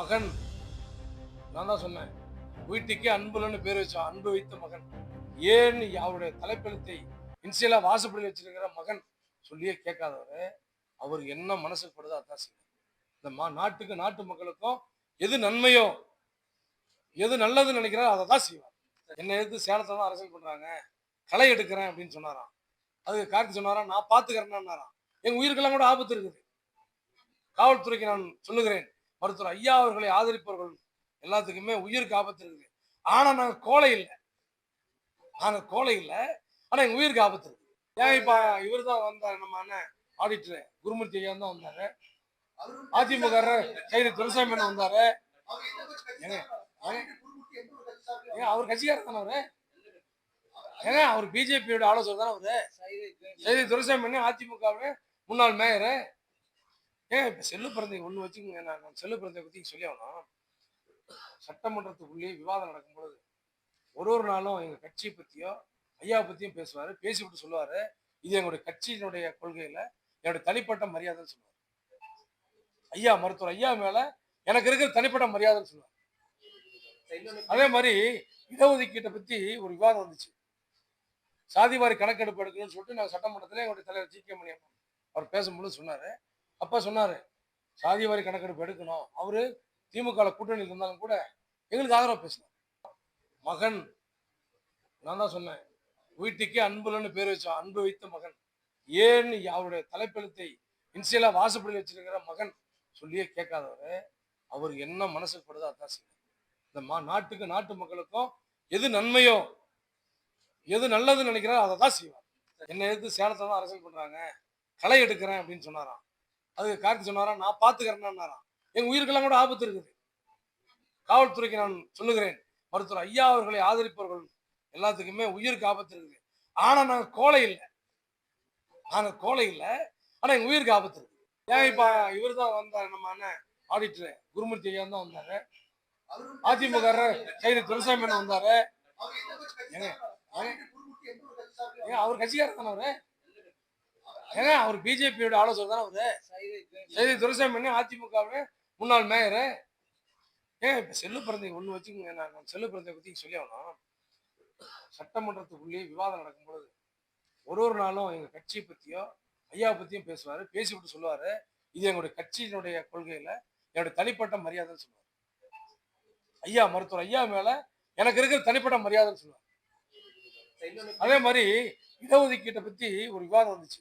மகன். நான் தான் சொன்னேன். வீட்டுக்கே அன்புலன்னு பேர் வச்சோம் அன்பு வைத்த மகன். ஏன்னு அவருடைய தலைப்பெழுத்தை இன்சியலாக வாசப்படி வச்சிருக்கிற மகன் சொல்லியே கேட்காதவர். அவர் என்ன மனசுக்கு படுதோ அதான் செய்வார் இந்த மா நாட்டுக்கு நாட்டு மக்களுக்கும் எது நன்மையோ எது நல்லதுன்னு நினைக்கிறாரோ அதை தான் செய்வார். என்னை எடுத்து சேலத்தை தான் அரசியல் பண்ணுறாங்க களை எடுக்கிறேன் அப்படின்னு சொன்னாராம். அதுக்கு கார்த்தி சொன்னாராம் நான் பார்த்துக்கிறேன்னாராம். எங்கள் உயிருக்கெல்லாம் கூட ஆபத்து இருக்குது. காவல்துறைக்கு நான் சொல்லுகிறேன். மருத்துவர் ஐயா அவர்களை ஆதரிப்பவர்கள் எல்லாத்துக்குமே உயிருக்கு ஆபத்து இருக்குது ஆனா நாங்க கோலை இல்லை. நாங்க கோலை இல்லை. ஆனா எங்க உயிருக்கு ஆபத்து இருக்கு ஏன் இப்ப இவர் தான் வந்தார்? நம்ம அண்ணன் ஆடிட்டர் குருமூர்த்தி ஐயா தான் வந்தாரு. அதிமுக கைது துரசாமி அண்ணன் வந்தாரு. அவர் கட்சிக்காரர் தானே அவரு? ஏங்க அவர் பிஜேபியோட ஆலோசகர் தானே அவரு? செய்தி துரசாமி அண்ணன் அதிமுகவுல முன்னாள் மேயரு. ஏன் இப்போ செல்லு பிறந்தை ஒன்று வச்சுக்கோங்க. நான் செல்லு பிறந்தை பற்றி சொல்லி ஆகணும். சட்டமன்றத்துக்குள்ளேயே விவாதம் நடக்கும் பொழுது ஒரு ஒரு நாளும் எங்கள் கட்சியை பற்றியோ ஐயா பற்றியும் பேசுவார். பேசிவிட்டு சொல்லுவார். இது எங்களுடைய கட்சியினுடைய கொள்கையில் என்னுடைய தனிப்பட்ட மரியாதைன்னு சொல்லுவார். ஐயா மருத்துவர் ஐயா மேலே எனக்கு இருக்கிற தனிப்பட்ட மரியாதைன்னு சொல்லுவார். அதே மாதிரி இடஒதுக்கீட்டை பற்றி ஒரு விவாதம் வந்துச்சு. சாதிவாரி கணக்கெடுப்பு எடுக்கணும்னு சொல்லிட்டு நாங்கள் சட்டமன்றத்தில் எங்களுடைய தலைவர் ஜி கே மணியம் அவர் பேசும்போது சொன்னார். அப்பா சாதி வாரி கணக்கெடுப்பு எடுக்கணும். அவர் திமுக கூட்டணியில் இருந்தாலும் கூட எங்களுக்கு ஆதரவாக பேசினார். மகன் நான் தான் சொன்னேன் வீட்டுக்கே அன்புலன்னு பேர் வச்சோம் அன்பு வைத்த மகன். ஏன்னு அவருடைய தலைப்பெழுத்தை இன்சியலாக வாசப்படி வச்சிருக்கிற மகன் சொல்லியே கேட்காதவர். அவர் என்ன மனசுக்கு படுதோ அதான் செய்வார். இந்த மா நாட்டுக்கு நாட்டு மக்களுக்கும் எது நன்மையோ எது நல்லதுன்னு நினைக்கிறாரோ அதை தான் செய்வார். என்னை எடுத்து சேலத்தை தான் அரசியல் பண்ணுறாங்க களை எடுக்கிறேன் அப்படின்னு சொன்னாராம். அதுக்கு கார்த்தி சொன்னாரா நான் பாத்துக்கிறேன்னாராம் எங்க உயிருக்கெல்லாம் கூட ஆபத்து இருக்குது. காவல்துறைக்கு நான் சொல்லுகிறேன். மருத்துவர் ஐயா அவர்களை ஆதரிப்பவர்கள் எல்லாத்துக்குமே உயிருக்கு ஆபத்து இருக்குது. ஆனா நாங்க கோலை இல்லை. நாங்க கோலை இல்லை. ஆனா எங்க உயிருக்கு ஆபத்து இருக்கு ஏன் இப்ப இவர் தான் வந்தார் நம்ம அண்ணன் ஆடிட்டர் குருமூர்த்தி ஐயா தான் வந்தாரு. அதிமுக கைது துரசாமி அண்ணன் வந்தாரு. அவர் கட்சிக்காரர் தானே அவரு? ஏங்க அவர் பிஜேபியோட ஆலோசகர் தானே அவரு? சைதை துரைசாமி அதிமுகவுன்னு முன்னாள் மேயரு. ஏன் இப்ப செல்லு பிறந்தை ஒண்ணு வச்சுக்கோங்க. நான் செல்லு பிறந்தை பத்தி சொல்லி ஆகணும் சட்டமன்றத்துக்குள்ளேயே விவாதம் நடக்கும் பொழுது ஒரு ஒரு நாளும் எங்க கட்சியை பத்தியோ ஐயா பத்தியும் பேசுவாரு. பேசிவிட்டு சொல்லுவாரு. இது எங்களுடைய கட்சியினுடைய கொள்கையில என்னுடைய தனிப்பட்ட மரியாதைன்னு சொல்லுவார். ஐயா மருத்துவர் ஐயா மேல எனக்கு இருக்கிற தனிப்பட்ட மரியாதைன்னு சொல்லுவார். அதே மாதிரி இடஒதுக்கீட்டை பத்தி ஒரு விவாதம் வந்துச்சு.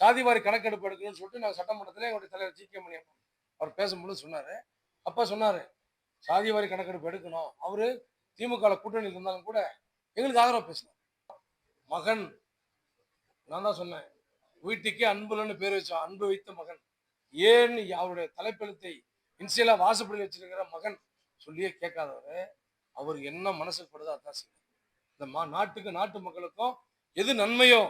சாதிவாரி கணக்கெடுப்பு எடுக்கணும்னு சொல்லிட்டு நாங்கள் சட்டமன்றத்தில் எங்களுடைய தலைவர் ஜி கே மணியம் அவர் பேசும்போது சொன்னார். அப்போ சொன்னார் சாதிவாரி கணக்கெடுப்பு எடுக்கணும். அவர் திமுக கூட்டணியில் இருந்தாலும் கூட எங்களுக்கு ஆதரவு பேசினார். மகன் நான் தான் சொன்னேன் வீட்டுக்கே அன்புலன்னு பேர் வச்சோம் அன்பு வைத்த மகன். ஏன்னு அவருடைய தலைப்பெழுத்தை இன்சியலாக வாசப்படி வச்சிருக்கிற மகன் சொல்லியே கேட்காதவர். அவர் என்ன மனசுக்கு படுதோ அதான் செய்யணும் இந்த மா நாட்டுக்கு நாட்டு மக்களுக்கும் எது நன்மையோ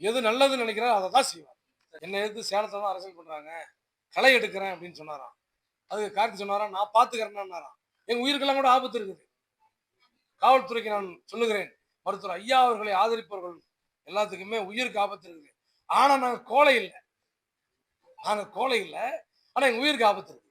எது நல்லதுன்னு நினைக்கிறாரோ அதை தான் செய்வார். என்னை எடுத்து சேலத்தை தான் அரசியல் பண்றாங்க. களை எடுக்கிறேன் அப்படின்னு சொன்னாராம். அதுக்கு கார்த்தி சொன்னாராம் நான் பார்த்துக்கிறேன்னாராம். எங்கள் உயிருக்கெல்லாம் கூட ஆபத்து இருக்குது. காவல்துறைக்கு நான் சொல்லுகிறேன். மருத்துவர் ஐயா அவர்களை ஆதரிப்பவர்கள் எல்லாத்துக்குமே உயிருக்கு ஆபத்து இருக்குது. ஆனா நாங்கள் கோலை இல்லை. நாங்கள் கோலை இல்லை. ஆனால் எங்கள் உயிருக்கு ஆபத்து இருக்குது